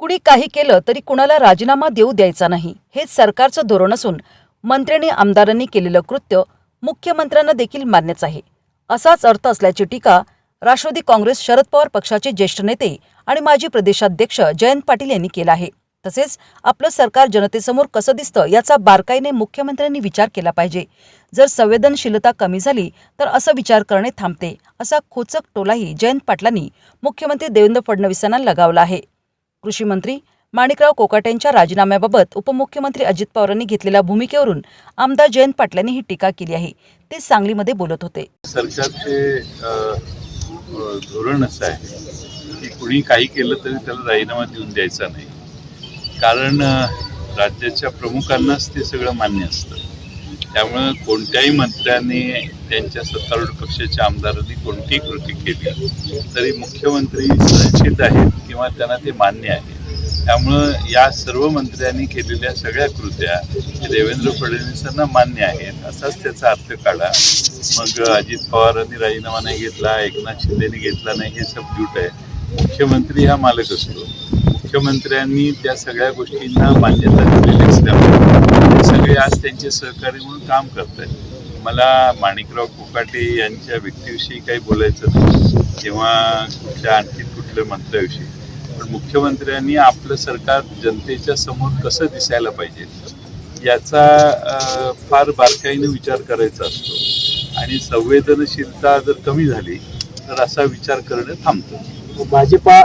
कुणी काही केलं तरी कुणाला राजीनामा देऊ द्यायचा नाही. हेच सरकारचं धोरण असून मंत्री आणि आमदारांनी केलेलं कृत्य मुख्यमंत्र्यांना देखील मान्यच आहे. असाच अर्थ असल्याची टीका राष्ट्रवादी काँग्रेस शरद पवार पक्षाचे ज्येष्ठ नेते आणि माजी प्रदेशाध्यक्ष जयंत पाटील यांनी केला आहे. तसेच आपलं सरकार जनतेसमोर कसं दिसतं याचा बारकाईने मुख्यमंत्र्यांनी विचार केला पाहिजे. जर संवेदनशीलता कमी झाली तर असं विचार करणे थांबते असा खोचक टोलाही जयंत पाटलांनी मुख्यमंत्री देवेंद्र फडणवीसांना लगावला आहे. कृषी मंत्री माणिकराव कोकाटेंच्या राजीनाम्याबाबत उपमुख्यमंत्री अजित पवारांनी घेतलेल्या भूमिकेवरून आमदार जयंत पाटलांनी ही टीका केली आहे. ते सांगलीमध्ये बोलत होते. सरकारचे धोरण असं आहे की कुणी काही केलं तरी त्याला राजीनामा देऊन द्यायचा नाही. कारण राज्याच्या प्रमुखांनाच ते सगळं मान्य असतं. त्यामुळं कोणत्याही मंत्र्यांनी त्यांच्या सत्तारूढ पक्षाच्या आमदारांनी कोणतीही कृती केली तरी मुख्यमंत्री सुरक्षित आहेत. किंवा त्यांना ते मान्य आहे. त्यामुळं या सर्व मंत्र्यांनी केलेल्या सगळ्या कृत्या देवेंद्र फडणवीसांना मान्य आहेत. असाच त्याचा अर्थ काढा. मग अजित पवारांनी राजीनामा नाही घेतला एकनाथ शिंदेनी घेतला नाही हे सब झूट आहे. मुख्यमंत्री हा मालक असतो. मुख्यमंत्र्यांनी त्या सगळ्या गोष्टींना मान्यता दिलेली असल्यामुळे सगळे आज त्यांचे सहकारी म्हणून काम करत आहेत मला माणिकराव कोकाटे यांच्या व्यक्तीविषयी काही बोलायचं नाही किंवा कुठल्या आणखी कुठल्या मंत्र्याविषयी? पण मुख्यमंत्र्यांनी आपलं सरकार जनतेच्या समोर कसं दिसायला पाहिजे याचा फार बारकाईने विचार करायचा असतो. आणि संवेदनशीलता जर कमी झाली तर असा विचार करणं थांबतं. भाजपा